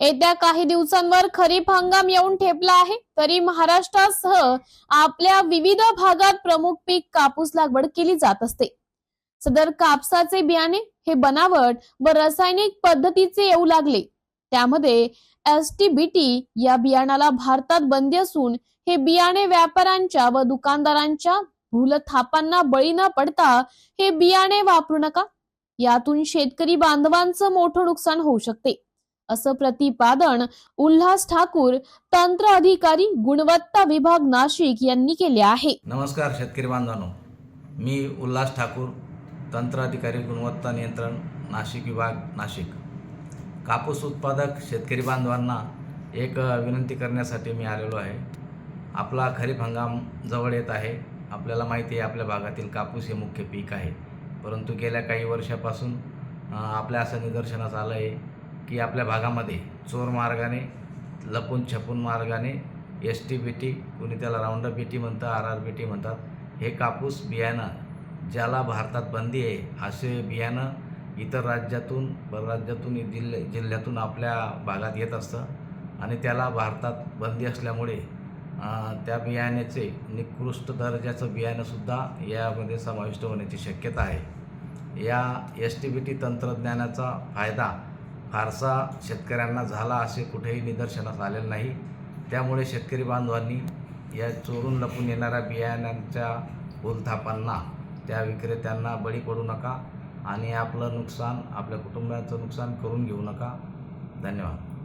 येत्या काही दिवसांवर खरीप हंगाम येऊन ठेपला आहे. तरी महाराष्ट्रासह आपल्या विविध भागात प्रमुख पीक कापूस लागवड केली जात असते. सदर कापसाचे बियाणे हे बनावट व रासायनिक पद्धतीचे येऊ लागले. त्यामध्ये एस टी बी टी या बियाणाला भारतात बंदी असून हे बियाणे व्यापाऱ्यांच्या व दुकानदारांच्या भूलथापांना बळी न पडता हे बियाणे वापरू नका. यातून शेतकरी बांधवांचं मोठं नुकसान होऊ शकते. असं प्रतिपादन उल्हास ठाकूर तंत्र अधिकारी गुणवत्ता विभाग नाशिक यांनी केले आहे. नमस्कार शेतकरी बांधवांनो. मी उल्हास ठाकूर तंत्र अधिकारी गुणवत्ता नियंत्रण नाशिक विभाग नाशिक. कापूस उत्पादक शेतकरी बांधवांना एक विनंती करण्यासाठी मी आलेलो आहे. आपला खरीप हंगाम जवळ येत आहे. आपल्याला माहिती आहे आपल्या भागातील कापूस हे मुख्य पीक आहे. परंतु गेल्या काही वर्षापासून आपल्या असं निदर्शनास आलं आहे की आपल्या भागामध्ये चोर मार्गाने लपून छपून मार्गाने एस टी बी टी कुणी त्याला राऊंडअप बी टी म्हणतं आर आर बी टी म्हणतात हे कापूस बियाणं ज्याला भारतात बंदी आहे असे बियाणं इतर राज्यातून परराज्यातून जिल्ह्या जिल्ह्यातून आपल्या भागात येत असतं आणि त्याला भारतात बंदी असल्यामुळे त्या बियाण्याचे निकृष्ट दर्जाचं बियाणंसुद्धा यामध्ये समाविष्ट होण्याची शक्यता आहे. या एस टी बी टी तंत्रज्ञानाचा फायदा फारसा शेतकऱ्यांना झाला असे कुठेही निदर्शनास आलेलं नाही. त्यामुळे शेतकरी बांधवांनी या चोरून लपून येणाऱ्या बियाण्यांच्या भूलथापांना त्या विक्रेत्यांना बळी पडू नका आणि आपलं नुकसान आपल्या कुटुंबाचं नुकसान करून घेऊ नका. धन्यवाद.